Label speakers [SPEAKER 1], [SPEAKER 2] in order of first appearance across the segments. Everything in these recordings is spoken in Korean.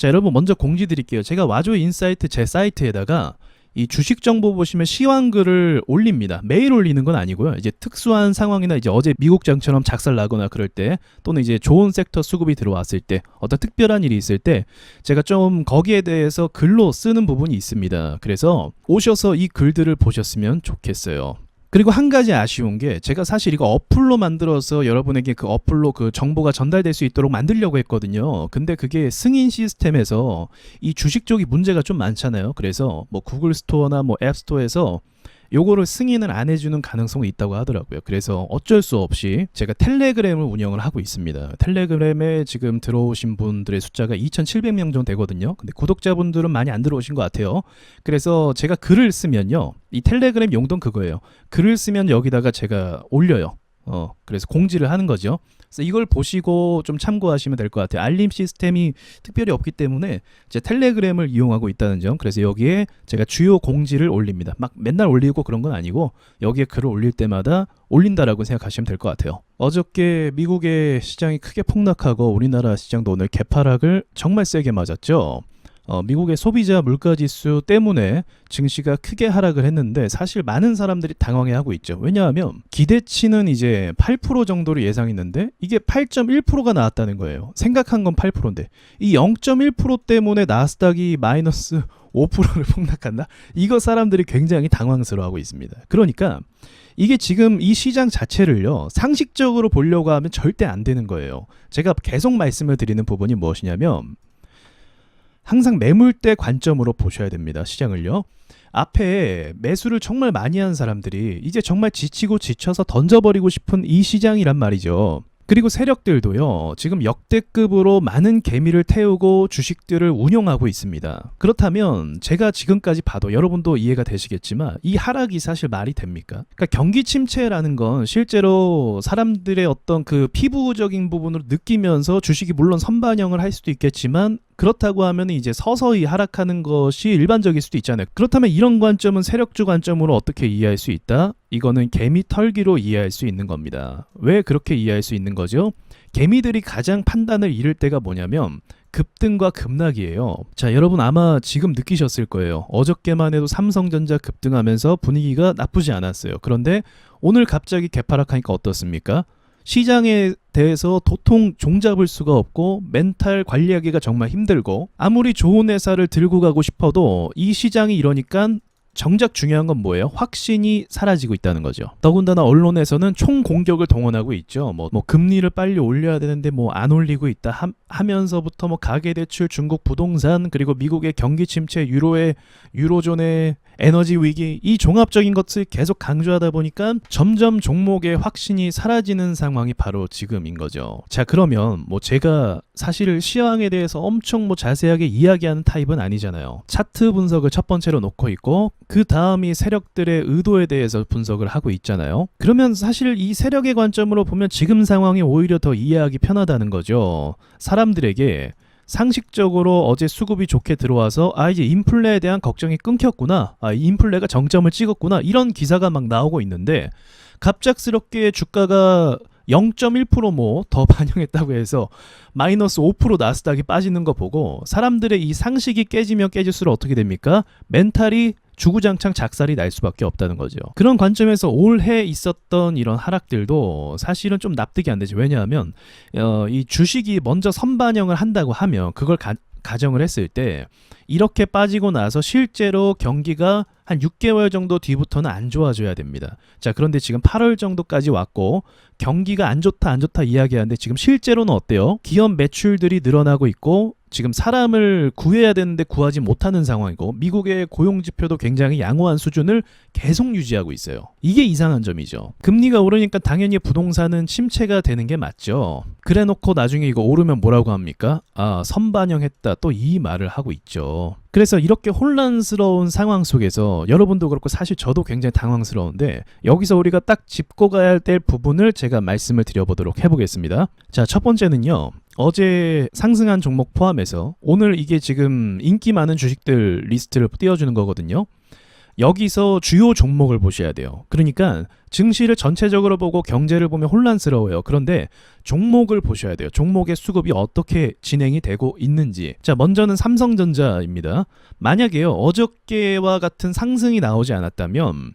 [SPEAKER 1] 자, 여러분 먼저 공지 드릴게요. 제가 와조 인사이트 제 사이트에다가 이 주식 정보 보시면 시황글을 올립니다. 매일 올리는 건 아니고요. 이제 특수한 상황이나 이제 어제 미국장처럼 작살 나거나 그럴 때 또는 이제 좋은 섹터 수급이 들어왔을 때 어떤 특별한 일이 있을 때 제가 좀 거기에 대해서 글로 쓰는 부분이 있습니다. 그래서 오셔서 이 글들을 보셨으면 좋겠어요. 그리고 한 가지 아쉬운 게 제가 사실 이거 어플로 만들어서 여러분에게 그 어플로 그 정보가 전달될 수 있도록 만들려고 했거든요. 근데 그게 승인 시스템에서 이 주식 쪽이 문제가 좀 많잖아요. 그래서 뭐 구글 스토어나 뭐 앱 스토어에서 요거를 승인을 안 해주는 가능성이 있다고 하더라고요. 그래서 어쩔 수 없이 제가 텔레그램을 운영을 하고 있습니다. 텔레그램에 지금 들어오신 분들의 숫자가 2,700명 정도 되거든요. 근데 구독자분들은 많이 안 들어오신 것 같아요. 그래서 제가 글을 쓰면요. 이 텔레그램 용도는 그거예요. 글을 쓰면 여기다가 제가 올려요. 어, 그래서 공지를 하는 거죠. 그래서 이걸 보시고 좀 참고하시면 될 것 같아요. 알림 시스템이 특별히 없기 때문에 제 텔레그램을 이용하고 있다는 점. 그래서 여기에 제가 주요 공지를 올립니다. 막 맨날 올리고 그런 건 아니고 여기에 글을 올릴 때마다 올린다라고 생각하시면 될 것 같아요. 어저께 미국의 시장이 크게 폭락하고 우리나라 시장도 오늘 개파락을 정말 세게 맞았죠. 어, 미국의 소비자 물가 지수 때문에 증시가 크게 하락을 했는데 사실 많은 사람들이 당황해하고 있죠. 왜냐하면 기대치는 이제 8% 정도로 예상했는데 이게 8.1%가 나왔다는 거예요. 생각한 건 8%인데 이 0.1% 때문에 나스닥이 마이너스 5%를 폭락한다? 이거 사람들이 굉장히 당황스러워하고 있습니다. 그러니까 이게 지금 이 시장 자체를요 상식적으로 보려고 하면 절대 안 되는 거예요. 제가 계속 말씀을 드리는 부분이 무엇이냐면 항상 매물대 관점으로 보셔야 됩니다. 시장을요. 앞에 매수를 정말 많이 한 사람들이 이제 정말 지치고 지쳐서 던져버리고 싶은 이 시장이란 말이죠. 그리고 세력들도요, 지금 역대급으로 많은 개미를 태우고 주식들을 운용하고 있습니다. 그렇다면 제가 지금까지 봐도 여러분도 이해가 되시겠지만 이 하락이 사실 말이 됩니까? 그러니까 경기 침체라는 건 실제로 사람들의 어떤 그 피부적인 부분을 느끼면서 주식이 물론 선반영을 할 수도 있겠지만 그렇다고 하면 이제 서서히 하락하는 것이 일반적일 수도 있잖아요. 그렇다면 이런 관점은 세력주 관점으로 어떻게 이해할 수 있다? 이거는 개미 털기로 이해할 수 있는 겁니다. 왜 그렇게 이해할 수 있는 거죠? 개미들이 가장 판단을 잃을 때가 뭐냐면 급등과 급락이에요. 자, 여러분 아마 지금 느끼셨을 거예요. 어저께만 해도 삼성전자 급등하면서 분위기가 나쁘지 않았어요. 그런데 오늘 갑자기 개파락하니까 어떻습니까? 시장에 대해서 도통 종잡을 수가 없고 멘탈 관리하기가 정말 힘들고 아무리 좋은 회사를 들고 가고 싶어도 이 시장이 이러니까 정작 중요한 건 뭐예요? 확신이 사라지고 있다는 거죠. 더군다나 언론에서는 총 공격을 동원하고 있죠. 뭐, 뭐 금리를 빨리 올려야 되는데 뭐 안 올리고 있다 함- 하면서부터 뭐 가계 대출, 중국 부동산 그리고 미국의 경기 침체, 유로의 유로존의 에너지 위기 이 종합적인 것을 계속 강조하다 보니까 점점 종목의 확신이 사라지는 상황이 바로 지금인 거죠. 자 그러면 뭐 제가 사실 시황에 대해서 엄청 뭐 자세하게 이야기하는 타입은 아니잖아요. 차트 분석을 첫 번째로 놓고 있고 그 다음이 세력들의 의도에 대해서 분석을 하고 있잖아요. 그러면 사실 이 세력의 관점으로 보면 지금 상황이 오히려 더 이해하기 편하다는 거죠. 사람들에게 상식적으로 어제 수급이 좋게 들어와서 아 이제 인플레에 대한 걱정이 끊겼구나 아 인플레가 정점을 찍었구나 이런 기사가 막 나오고 있는데 갑작스럽게 주가가 0.1%뭐 더 반영했다고 해서 마이너스 5% 나스닥이 빠지는 거 보고 사람들의 이 상식이 깨지면 깨질수록 어떻게 됩니까? 멘탈이 주구장창 작살이 날 수밖에 없다는 거죠. 그런 관점에서 올해 있었던 이런 하락들도 사실은 좀 납득이 안 되죠. 왜냐하면 어, 이 주식이 먼저 선반영을 한다고 하면 그걸 가, 가정을 했을 때 이렇게 빠지고 나서 실제로 경기가 한 6개월 정도 뒤부터는 안 좋아져야 됩니다. 자, 그런데 지금 8월 정도까지 왔고 경기가 안 좋다 안 좋다 이야기하는데 지금 실제로는 어때요? 기업 매출들이 늘어나고 있고 지금 사람을 구해야 되는데 구하지 못하는 상황이고 미국의 고용 지표도 굉장히 양호한 수준을 계속 유지하고 있어요. 이게 이상한 점이죠. 금리가 오르니까 당연히 부동산은 침체가 되는 게 맞죠. 그래 놓고 나중에 이거 오르면 뭐라고 합니까? 아, 선반영했다. 또 이 말을 하고 있죠. 그래서 이렇게 혼란스러운 상황 속에서 여러분도 그렇고 사실 저도 굉장히 당황스러운데 여기서 우리가 딱 짚고 가야 될 부분을 제가 말씀을 드려보도록 해보겠습니다. 자, 첫 번째는요. 어제 상승한 종목 포함해서 오늘 이게 지금 인기 많은 주식들 리스트를 띄워주는 거거든요. 여기서 주요 종목을 보셔야 돼요. 그러니까 증시를 전체적으로 보고 경제를 보면 혼란스러워요. 그런데 종목을 보셔야 돼요. 종목의 수급이 어떻게 진행이 되고 있는지. 자, 먼저는 삼성전자입니다. 만약에요, 어저께와 같은 상승이 나오지 않았다면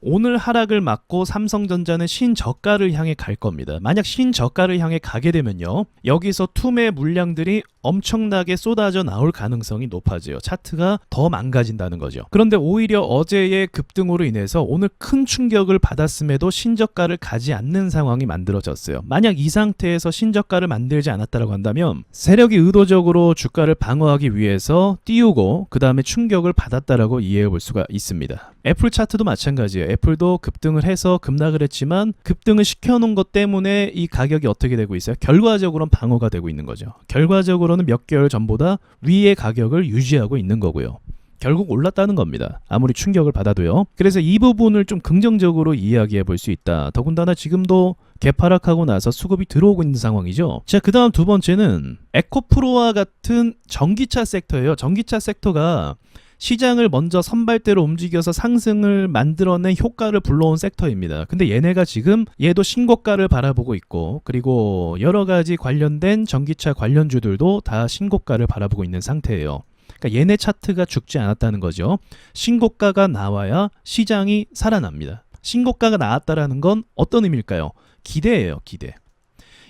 [SPEAKER 1] 오늘 하락을 막고 삼성전자는 신저가를 향해 갈 겁니다. 만약 신저가를 향해 가게 되면요. 여기서 투매 물량들이 엄청나게 쏟아져 나올 가능성이 높아져요. 차트가 더 망가진다는 거죠. 그런데 오히려 어제의 급등으로 인해서 오늘 큰 충격을 받았음에도 신저가를 가지 않는 상황이 만들어졌어요. 만약 이 상태에서 신저가를 만들지 않았다고 한다면 세력이 의도적으로 주가를 방어하기 위해서 띄우고 그 다음에 충격을 받았다라고 이해해 볼 수가 있습니다. 애플 차트도 마찬가지예요. 애플도 급등을 해서 급락을 했지만 급등을 시켜놓은 것 때문에 이 가격이 어떻게 되고 있어요? 결과적으로는 방어가 되고 있는 거죠. 결과적으로 는 몇 개월 전보다 위의 가격을 유지하고 있는 거고요. 결국 올랐다는 겁니다. 아무리 충격을 받아도요. 그래서 이 부분을 좀 긍정적으로 이야기해 볼 수 있다. 더군다나 지금도 개파락하고 나서 수급이 들어오고 있는 상황이죠. 자, 그 다음 두 번째는 에코프로와 같은 전기차 섹터예요. 전기차 섹터가 시장을 먼저 선발대로 움직여서 상승을 만들어낸 효과를 불러온 섹터입니다. 근데 얘네가 지금 얘도 신고가를 바라보고 있고 그리고 여러 가지 관련된 전기차 관련주들도 다 신고가를 바라보고 있는 상태예요. 그러니까 얘네 차트가 죽지 않았다는 거죠. 신고가가 나와야 시장이 살아납니다. 신고가가 나왔다라는 건 어떤 의미일까요? 기대예요, 기대.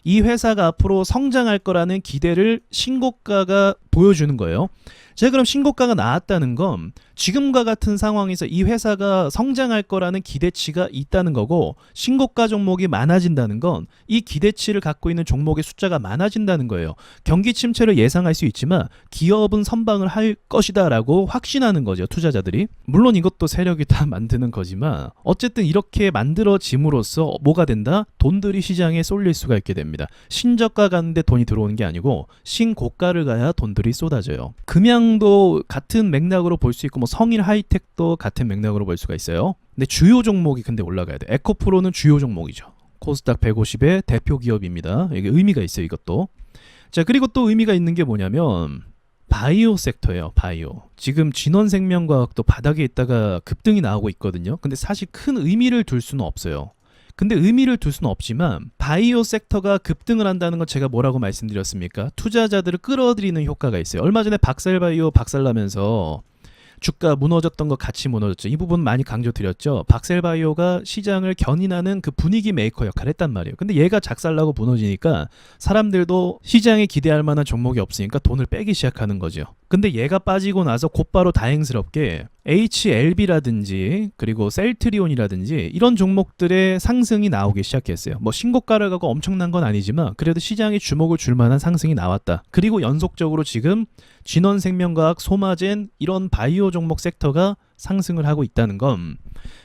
[SPEAKER 1] 이 회사가 앞으로 성장할 거라는 기대를 신고가가 보여주는 거예요. 자, 그럼 신고가가 나왔다는 건 지금과 같은 상황에서 이 회사가 성장할 거라는 기대치가 있다는 거고 신고가 종목이 많아진다는 건 이 기대치를 갖고 있는 종목의 숫자가 많아진다는 거예요. 경기 침체를 예상할 수 있지만 기업은 선방을 할 것이다라고 확신하는 거죠. 투자자들이. 물론 이것도 세력이 다 만드는 거지만 어쨌든 이렇게 만들어짐으로써 뭐가 된다? 돈들이 시장에 쏠릴 수가 있게 됩니다. 신저가 가는데 돈이 들어오는 게 아니고 신고가를 가야 돈들이 쏟아져요. 금양도 같은 맥락으로 볼 수 있고 뭐 성일 하이텍도 같은 맥락으로 볼 수가 있어요. 근데 주요 종목이 근데 올라가야 돼. 에코프로는 주요 종목이죠. 코스닥 150의 대표 기업입니다. 이게 의미가 있어요, 이것도. 자, 그리고 또 의미가 있는 게 뭐냐면 바이오 섹터예요. 바이오. 지금 진원생명과학도 바닥에 있다가 급등이 나오고 있거든요. 근데 사실 큰 의미를 둘 수는 없어요. 근데 의미를 둘 수는 없지만 바이오 섹터가 급등을 한다는 건 제가 뭐라고 말씀드렸습니까? 투자자들을 끌어들이는 효과가 있어요. 얼마 전에 박살바이오 박살나면서 주가 무너졌던 거 같이 무너졌죠. 이 부분 많이 강조드렸죠. 박셀바이오가 시장을 견인하는 그 분위기 메이커 역할을 했단 말이에요. 근데 얘가 작살나고 무너지니까 사람들도 시장에 기대할 만한 종목이 없으니까 돈을 빼기 시작하는 거죠. 근데 얘가 빠지고 나서 곧바로 다행스럽게 HLB라든지 그리고 셀트리온이라든지 이런 종목들의 상승이 나오기 시작했어요. 뭐 신고가를 가고 엄청난 건 아니지만 그래도 시장에 주목을 줄 만한 상승이 나왔다. 그리고 연속적으로 지금 진원생명과학, 소마젠 이런 바이오 종목 섹터가 상승을 하고 있다는 건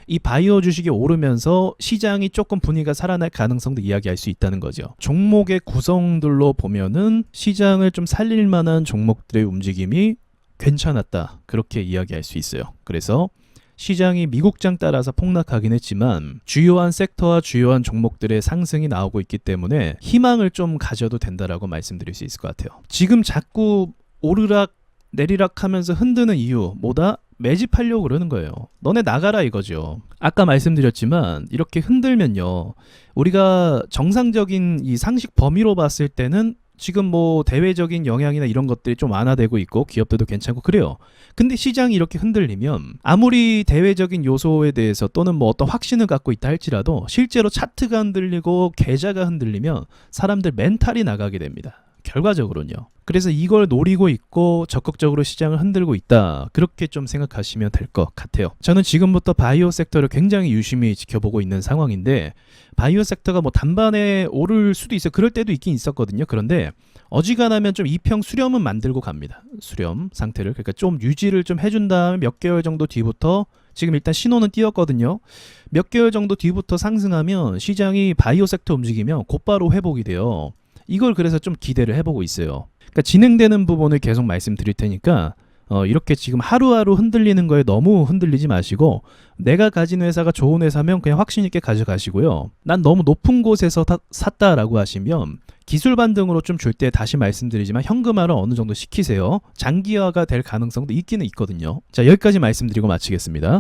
[SPEAKER 1] 이 바이오 주식이 오르면서 시장이 조금 분위기가 살아날 가능성도 이야기할 수 있다는 거죠. 종목의 구성들로 보면은 시장을 좀 살릴 만한 종목들의 움직임이 괜찮았다. 그렇게 이야기할 수 있어요. 그래서 시장이 미국장 따라서 폭락하긴 했지만 주요한 섹터와 주요한 종목들의 상승이 나오고 있기 때문에 희망을 좀 가져도 된다라고 말씀드릴 수 있을 것 같아요. 지금 자꾸 오르락 내리락 하면서 흔드는 이유 뭐다? 매집하려고 그러는 거예요. 너네 나가라 이거죠. 아까 말씀드렸지만 이렇게 흔들면요. 우리가 정상적인 이 상식 범위로 봤을 때는 지금 뭐 대외적인 영향이나 이런 것들이 좀 완화되고 있고 기업들도 괜찮고 그래요. 근데 시장이 이렇게 흔들리면 아무리 대외적인 요소에 대해서 또는 뭐 어떤 확신을 갖고 있다 할지라도 실제로 차트가 흔들리고 계좌가 흔들리면 사람들 멘탈이 나가게 됩니다. 결과적으로는요. 그래서 이걸 노리고 있고 적극적으로 시장을 흔들고 있다. 그렇게 좀 생각하시면 될 것 같아요. 저는 지금부터 바이오 섹터를 굉장히 유심히 지켜보고 있는 상황인데 바이오 섹터가 뭐 단반에 오를 수도 있어요. 그럴 때도 있긴 있었거든요. 그런데 어지간하면 좀 이평 수렴은 만들고 갑니다. 수렴 상태를 그러니까 좀 유지를 좀 해준 다음에 몇 개월 정도 뒤부터 지금 일단 신호는 띄었거든요. 몇 개월 정도 뒤부터 상승하면 시장이 바이오 섹터 움직이면 곧바로 회복이 돼요. 이걸 그래서 좀 기대를 해보고 있어요. 그러니까 진행되는 부분을 계속 말씀드릴 테니까 어, 이렇게 지금 하루하루 흔들리는 거에 너무 흔들리지 마시고 내가 가진 회사가 좋은 회사면 그냥 확신 있게 가져가시고요. 난 너무 높은 곳에서 타, 샀다라고 하시면 기술 반등으로 좀 줄 때 다시 말씀드리지만 현금화를 어느 정도 시키세요. 장기화가 될 가능성도 있기는 있거든요. 자 여기까지 말씀드리고 마치겠습니다.